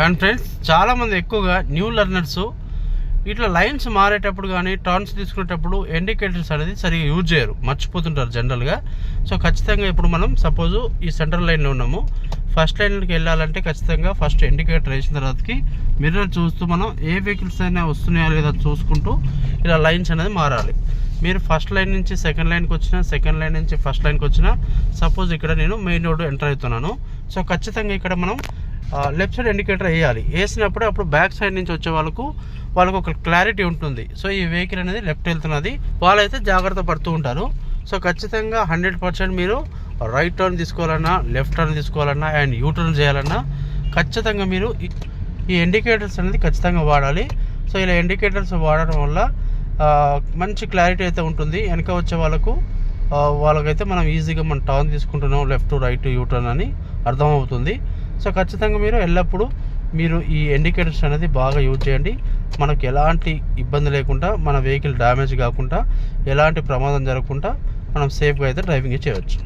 And friends చాలామంది ఎక్కువగా new learners ఇట్లా లైన్స్ మారేటప్పుడు కానీ టర్న్స్ తీసుకునేటప్పుడు ఇండికేటర్స్ అనేది సరిగా యూజ్ చేయరు. మర్చిపోతుంటారు జనరల్గా సో ఖచ్చితంగా ఇప్పుడు మనం సపోజు ఈ సెంట్రల్ లైన్లో ఉన్నాము. ఫస్ట్ లైన్కి వెళ్ళాలంటే ఖచ్చితంగా ఫస్ట్ ఇండికేటర్ వేసిన తర్వాతకి మిర్రర్ చూస్తూ మనం ఏ వెహికల్స్ అయినా వస్తున్నాయా లేదా చూసుకుంటూ ఇలా లైన్స్ అనేది మారాలి. మీరు ఫస్ట్ లైన్ నుంచి సెకండ్ లైన్కి వచ్చినా సెకండ్ లైన్ నుంచి ఫస్ట్ లైన్కి వచ్చినా సపోజ్ ఇక్కడ నేను మెయిన్ రోడ్ ఎంటర్ అవుతున్నాను. సో ఖచ్చితంగా ఇక్కడ మనం లెఫ్ట్ సైడ్ ఇండికేటర్ వేయాలి. వేసినప్పుడు అప్పుడు బ్యాక్ సైడ్ నుంచి వచ్చే వాళ్ళకు వాళ్ళకు ఒక క్లారిటీ ఉంటుంది. సో ఈ వెహికల్ అనేది లెఫ్ట్ వెళ్తున్నది. వాళ్ళైతే జాగ్రత్త పడుతూ ఉంటారు. సో ఖచ్చితంగా హండ్రెడ్ పర్సెంట్ మీరు రైట్ టర్న్ తీసుకోవాలన్నా లెఫ్ట్ టర్న్ తీసుకోవాలన్నా అండ్ యూ టర్న్ చేయాలన్నా ఖచ్చితంగా మీరు ఈ- ఇండికేటర్స్ అనేది ఖచ్చితంగా వాడాలి. సో ఇలా ఇండికేటర్స్ వాడడం వల్ల మంచి క్లారిటీ అయితే ఉంటుంది. వెనక వచ్చే వాళ్ళకు వాళ్ళకైతే మనం ఈజీగా మనం టర్న్ తీసుకుంటున్నాం లెఫ్ట్ రైట్ యూ టర్న్ అని అర్థమవుతుంది. సో ఖచ్చితంగా మీరు ఎల్లప్పుడూ మీరు ఈ ఇండికేటర్స్ అనేది బాగా యూజ్ చేయండి. మనకు ఎలాంటి ఇబ్బంది లేకుండా మన వెహికల్ డ్యామేజ్ కాకుండా ఎలాంటి ప్రమాదం జరగకుండా మనం సేఫ్గా అయితే డ్రైవింగ్ చేయవచ్చు